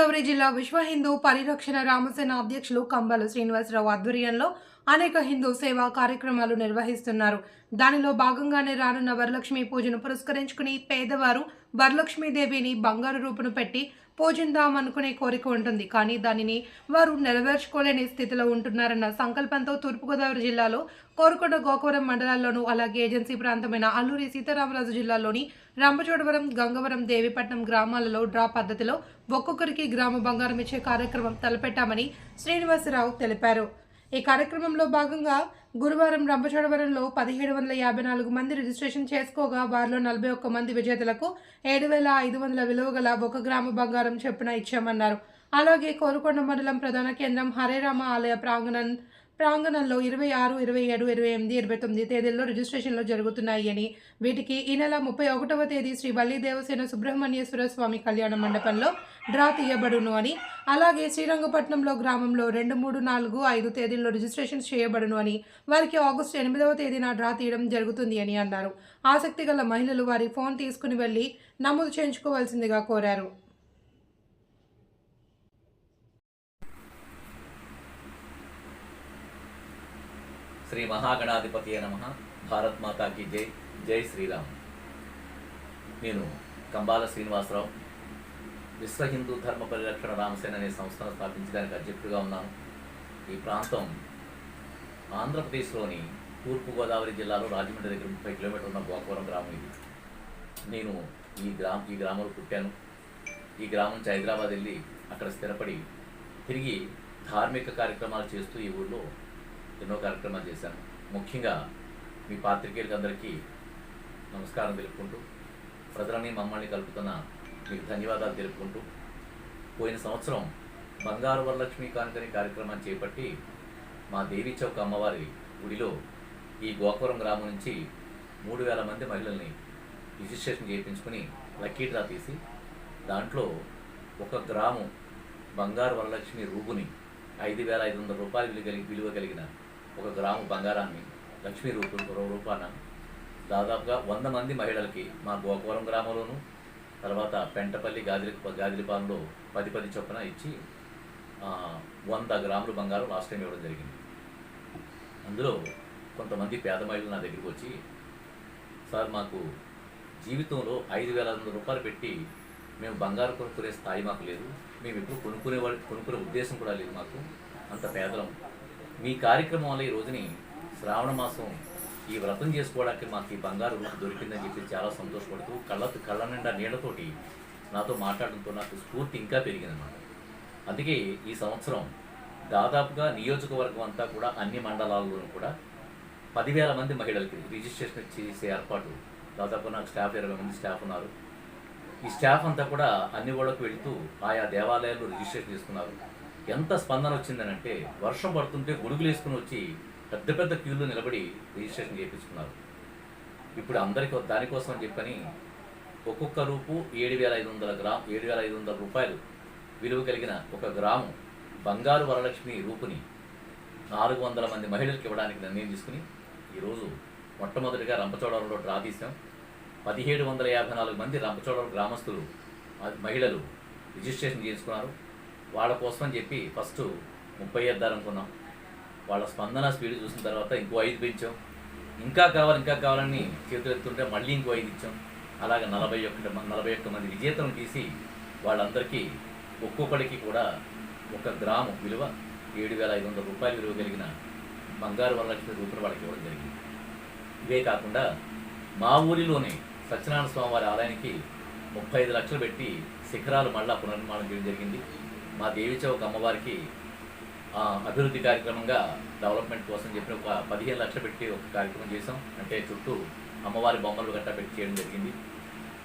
తూర్పుగోదావరి జిల్లా విశ్వ హిందూ పరిరక్షణ రామసేన అధ్యక్షులు కంబాల శ్రీనివాసరావు ఆధ్వర్యంలో అనేక హిందూ సేవా కార్యక్రమాలు నిర్వహిస్తున్నారు. దానిలో భాగంగానే రానున్న వరలక్ష్మి పూజను పురస్కరించుకుని పేదవారు వరలక్ష్మీదేవిని బంగారు రూపును పెట్టి పూజిందాం అనుకునే కోరిక ఉంటుంది. కానీ దానిని వారు నెరవేర్చుకోలేని స్థితిలో ఉంటున్నారన్న సంకల్పంతో తూర్పుగోదావరి జిల్లాలో కోరుకొండ గోకవరం మండలాల్లోనూ అలాగే ఏజెన్సీ ప్రాంతమైన అల్లూరి సీతారామరాజు జిల్లాలోని రంపచోడవరం గంగవరం దేవిపట్నం గ్రామాలలో డ్రా పద్ధతిలో ఒక్కొక్కరికి గ్రామ బంగారం ఇచ్చే కార్యక్రమం తలపెట్టామని శ్రీనివాసరావు తెలిపారు. ఈ కార్యక్రమంలో భాగంగా గురువారం రంపచోడవరంలో పదిహేడు వందల యాభై నాలుగు మంది రిజిస్ట్రేషన్ చేసుకోగా వారిలో నలభై ఒక్క మంది విజేతలకు ఏడు వేల ఐదు వందల విలువ గల ఒక గ్రాము బంగారం చెప్పున ఇచ్చామన్నారు. అలాగే కోరుకొండ మండలం ప్రధాన కేంద్రం హరేరామ ఆలయ ప్రాంగణం ప్రాంగణంలో ఇరవై ఆరు ఇరవై ఏడు ఇరవై ఎనిమిది ఇరవై తొమ్మిది తేదీల్లో రిజిస్ట్రేషన్లు జరుగుతున్నాయి అని వీటికి ఈ నెల ముప్పై ఒకటవ తేదీ శ్రీ బల్లి దేవసేన సుబ్రహ్మణ్యేశ్వర స్వామి కళ్యాణ మండపంలో డ్రా తీయబడును అని అలాగే శ్రీరంగపట్నంలో గ్రామంలో రెండు మూడు నాలుగు ఐదు తేదీల్లో రిజిస్ట్రేషన్ చేయబడును అని వారికి ఆగస్టు ఎనిమిదవ తేదీన డ్రా తీయడం జరుగుతుంది అని అన్నారు. ఆసక్తి గల మహిళలు వారి ఫోన్ తీసుకుని వెళ్ళి నమోదు చేయించుకోవాల్సిందిగా కోరారు. శ్రీ మహాగణాధిపతి నమ. భారత్ మాతాకి జై. జై శ్రీరామ్. నేను కంబాల శ్రీనివాసరావు. విశ్వ హిందూ ధర్మ పరిరక్షణ రామసేన అనే సంస్థను స్థాపించడానికి అధ్యక్షుడిగా ఉన్నాను. ఈ ప్రాంతం ఆంధ్రప్రదేశ్లోని తూర్పుగోదావరి జిల్లాలో రాజమండ్రి దగ్గర ముప్పై కిలోమీటర్ల ఉన్న గోకవరం గ్రామం ఇది. నేను ఈ గ్రామం ఈ గ్రామంలో పుట్టాను. ఈ గ్రామం నుంచి హైదరాబాద్ వెళ్ళి అక్కడ స్థిరపడి తిరిగి ధార్మిక కార్యక్రమాలు చేస్తూ ఈ ఊళ్ళో ఎన్నో కార్యక్రమాలు చేశాను. ముఖ్యంగా మీ పాత్రికేయులందరికీ నమస్కారం తెలుపుకుంటూ ప్రజలని మమ్మల్ని కలుపుతున్న మీకు ధన్యవాదాలు తెలుపుకుంటూ పోయిన సంవత్సరం బంగారు వరలక్ష్మి కానుకని కార్యక్రమాన్ని చేపట్టి మా దేవి చౌక్ అమ్మవారి గుడిలో ఈ గోకవరం గ్రామం నుంచి మూడు వేల మంది మహిళల్ని రిజిస్ట్రేషన్ చేయించుకుని లక్కీ డ్రా తీసి దాంట్లో ఒక గ్రాము బంగారు వరలక్ష్మి రూపుని ఐదు వేల ఐదు వందల రూపాయలు విలువ కలిగిన ఒక గ్రాము బంగారాన్ని లక్ష్మీ రూపు రూపాన దాదాపుగా వంద మంది మహిళలకి మా గోకవరం గ్రామంలోను తర్వాత పెంటపల్లి గాదిలి గాదిలిపాలెంలో పది పది చొప్పున ఇచ్చి వంద గ్రాములు బంగారం లాస్ట్ టైం ఇవ్వడం జరిగింది. అందులో కొంతమంది పేద మహిళలు నా దగ్గరికి వచ్చి సార్ మాకు జీవితంలో ఐదు వేల వందల రూపాయలు పెట్టి మేము బంగారు కొనుక్కునే స్థాయి మాకు లేదు. మేము ఎప్పుడు కొనుక్కునే వాళ్ళు కొనుక్కునే ఉద్దేశం కూడా లేదు మాకు. అంత పేదలం మీ కార్యక్రమం వల్ల ఈ రోజుని శ్రావణ మాసం ఈ వ్రతం చేసుకోవడానికి మాకు ఈ బంగారు దొరికిందని చెప్పి చాలా సంతోషపడుతూ కళ్ళ కళ్ళ నిండా నీళ్ళతోటి నాతో మాట్లాడడంతో నాకు స్ఫూర్తి ఇంకా పెరిగిందన్నమాట. అందుకే ఈ సంవత్సరం దాదాపుగా నియోజకవర్గం అంతా కూడా అన్ని మండలాల్లోనూ కూడా పదివేల మంది మహిళలకి రిజిస్ట్రేషన్ చేసే ఏర్పాటు దాదాపు నాకు స్టాఫ్ ఇరవై మంది స్టాఫ్ ఉన్నారు. ఈ స్టాఫ్ అంతా కూడా అన్ని ఊళ్ళకు వెళుతూ ఆయా దేవాలయాల్లో రిజిస్ట్రేషన్ చేసుకున్నారు. ఎంత స్పందన వచ్చిందనంటే వర్షం పడుతుంటే గొడుగులు వేసుకుని వచ్చి పెద్ద పెద్ద క్యూలో నిలబడి రిజిస్ట్రేషన్ చేయించుకున్నారు. ఇప్పుడు అందరికీ దానికోసం అని చెప్పని ఒక్కొక్క రూపు ఏడు వేల ఐదు వందల గ్రామ్ ఏడు వేల ఐదు వందల రూపాయలు విలువ కలిగిన ఒక గ్రాము బంగారు వరలక్ష్మి రూపుని నాలుగు వందల మంది మహిళలకు ఇవ్వడానికి నిర్ణయం తీసుకుని ఈరోజు మొట్టమొదటిగా రంపచోడవరంలో డ్రా తీసాం పదిహేడు వందల యాభై నాలుగు మంది రంపచోడవరం గ్రామస్తులు మహిళలు రిజిస్ట్రేషన్ చేసుకున్నారు వాళ్ళ కోసం అని చెప్పి ఫస్ట్ ముప్పై అనుకున్నాం. వాళ్ళ స్పందన స్పీడ్ చూసిన తర్వాత ఇంకో ఐదు పెంచాం. ఇంకా కావాలి ఇంకా కావాలని చేతులు ఎత్తుంటే మళ్ళీ ఇంకో ఐదు ఇచ్చాం. అలాగే నలభై ఒక్క నలభై ఒక్క మంది విజేతలను తీసి వాళ్ళందరికీ ఒక్కొక్కడికి కూడా ఒక గ్రాము విలువ ఏడు వేల ఐదు వందల రూపాయలు విలువ కలిగిన బంగారు వరలక్ష్మి రూపాయలు వాళ్ళకి ఇవ్వడం జరిగింది. ఇవే కాకుండా మా ఊరిలోనే సత్యనారాయణ స్వామి వారి ఆలయానికి ముప్పై ఐదు లక్షలు పెట్టి శిఖరాలు మళ్ళా పునర్నిర్మాణం చేయడం జరిగింది. మా దేవి చౌక్ అమ్మవారికి అభివృద్ధి కార్యక్రమంగా డెవలప్మెంట్ కోసం చెప్పి ఒక పదిహేను లక్షలు పెట్టి ఒక కార్యక్రమం చేసాం అంటే చుట్టూ అమ్మవారి బొమ్మలు గట్టా పెట్టి చేయడం జరిగింది.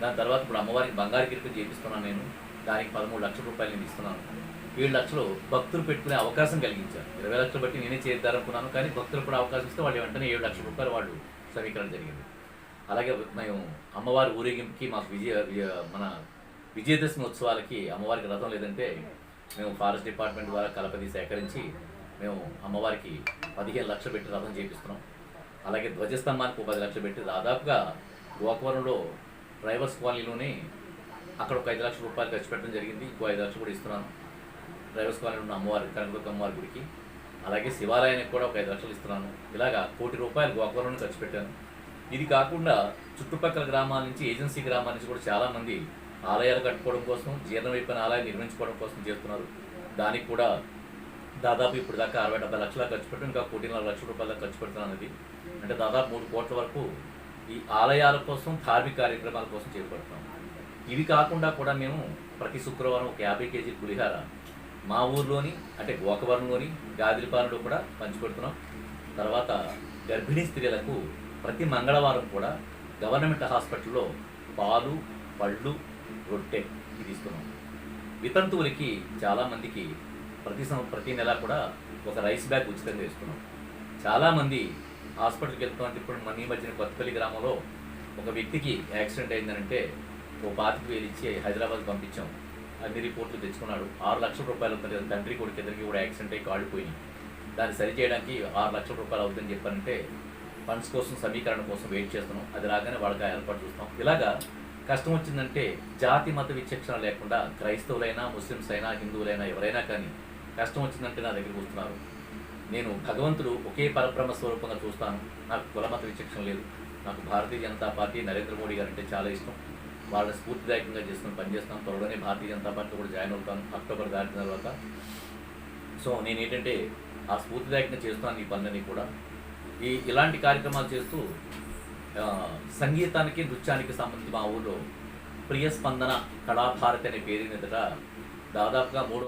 దాని తర్వాత ఇప్పుడు అమ్మవారికి బంగారు కిరీటం చేపిస్తున్నాను నేను. దానికి పదమూడు లక్షల రూపాయలు నేను ఇస్తున్నాను. ఏడు లక్షలు భక్తులు పెట్టుకునే అవకాశం కలిగించారు. ఇరవై లక్షలు బట్టి నేనే చేద్దారనుకున్నాను కానీ భక్తులు కూడా అవకాశం ఇస్తే వాళ్ళు వెంటనే ఏడు లక్షల రూపాయలు వాళ్ళు సమీకరణ జరిగింది. అలాగే మేము అమ్మవారి ఊరేగింపుకి మాకు విజయ విజయ- మన విజయదశమి ఉత్సవాలకి అమ్మవారికి రథం లేదంటే మేము ఫారెస్ట్ డిపార్ట్మెంట్ ద్వారా కలపది సేకరించి మేము అమ్మవారికి పదిహేను లక్షలు పెట్టి రథం చేపిస్తున్నాం. అలాగే ధ్వజస్తంభానికి పది లక్షలు పెట్టి దాదాపుగా గోకవరంలో డ్రైవర్స్ కాలనీలోనే అక్కడ ఒక ఐదు లక్షల రూపాయలు ఖర్చు పెట్టడం జరిగింది. ఇంకో ఐదు లక్షలు కూడా ఇస్తున్నాను. డ్రైవర్స్ కాలనీ ఉన్న అమ్మవారి కనకదుర్గ అమ్మవారి గుడికి. అలాగే శివాలయానికి కూడా ఒక ఐదు లక్షలు ఇస్తున్నాను. ఇలాగా కోటి రూపాయలు గోకవరంలో ఖర్చు పెట్టాను. ఇది కాకుండా చుట్టుపక్కల గ్రామాల నుంచి ఏజెన్సీ గ్రామాల నుంచి కూడా చాలామంది ఆలయాలు కట్టుకోవడం కోసం జీర్ణమైపోయిన ఆలయాలు నిర్మించుకోవడం కోసం చేస్తున్నారు. దానికి కూడా దాదాపు ఇప్పుడు దాకా అరవై డెబ్బై లక్షల ఖర్చు పెట్టి ఇంకా కోటిన్నర లక్షల రూపాయల ఖర్చు పెడుతున్నది అంటే దాదాపు మూడు కోట్ల వరకు ఈ ఆలయాల కోసం ధార్మిక కార్యక్రమాల కోసం చేపడతాం ఇవి కాకుండా కూడా మేము ప్రతి శుక్రవారం ఒక యాభై కేజీ పులిహార మా ఊర్లోని అంటే గోకవరంలోని గాదిరిపాలెంలో కూడా పంచిపెడుతున్నాం. తర్వాత గర్భిణీ స్త్రీలకు ప్రతి మంగళవారం కూడా గవర్నమెంట్ హాస్పిటల్లో పాలు పళ్ళు రొట్టె ఇది ఇస్తున్నాం వితంతువులకి చాలామందికి ప్రతి సం ప్రతి నెల కూడా ఒక రైస్ బ్యాగ్ ఉచితంగా ఇస్తున్నాం. చాలామంది హాస్పిటల్కి వెళ్తామంటే ఇప్పుడు మన ఈ మధ్యన కొత్తపల్లి గ్రామంలో ఒక వ్యక్తికి యాక్సిడెంట్ అయిందనంటే ఓ పాతికి వేలు ఇచ్చి హైదరాబాద్ పంపించాం. అన్ని రిపోర్ట్లు తెచ్చుకున్నాడు. ఆరు లక్షల రూపాయలు అవుతుంది తండ్రి కొడుకు ఇద్దరికి కూడా యాక్సిడెంట్ అయ్యి కాళ్ళిపోయినాయి దాన్ని సరి చేయడానికి ఆరు లక్షల రూపాయలు అవుతుందని చెప్పారంటే ఫండ్స్ కోసం సమీకరణ కోసం వెయిట్ చేస్తున్నాం. అది రాగానే వాళ్ళకి ఏర్పాటు చూస్తాం. ఇలాగా కష్టం వచ్చిందంటే జాతి మత విచక్షణ లేకుండా క్రైస్తవులైనా ముస్లిమ్స్ అయినా హిందువులైనా ఎవరైనా కానీ కష్టం వచ్చిందంటే నా దగ్గరికి వస్తున్నారు. నేను భగవంతుడు ఒకే పరబ్రహ్మ స్వరూపంగా చూస్తాను. నాకు కులమత విచక్షణ లేదు. నాకు భారతీయ జనతా పార్టీ నరేంద్ర మోడీ గారు అంటే చాలా ఇష్టం. వాళ్ళని స్ఫూర్తిదాయకంగా చేసుకుని పనిచేస్తాను. త్వరలోనే భారతీయ జనతా పార్టీ కూడా జాయిన్ అవుతాను. అక్టోబర్ దాటిన తర్వాత. సో నేను ఏంటంటే ఆ స్ఫూర్తిదాయకంగా చేస్తున్నాను ఈ పనులని కూడా. ఈ ఇలాంటి కార్యక్రమాలు చేస్తూ సంగీతానికి నృత్యానికి సంబంధించి మా ఊళ్ళో ప్రియ స్పందన కళాభారతి అనే పేరు మీద దాదాపుగా మూడు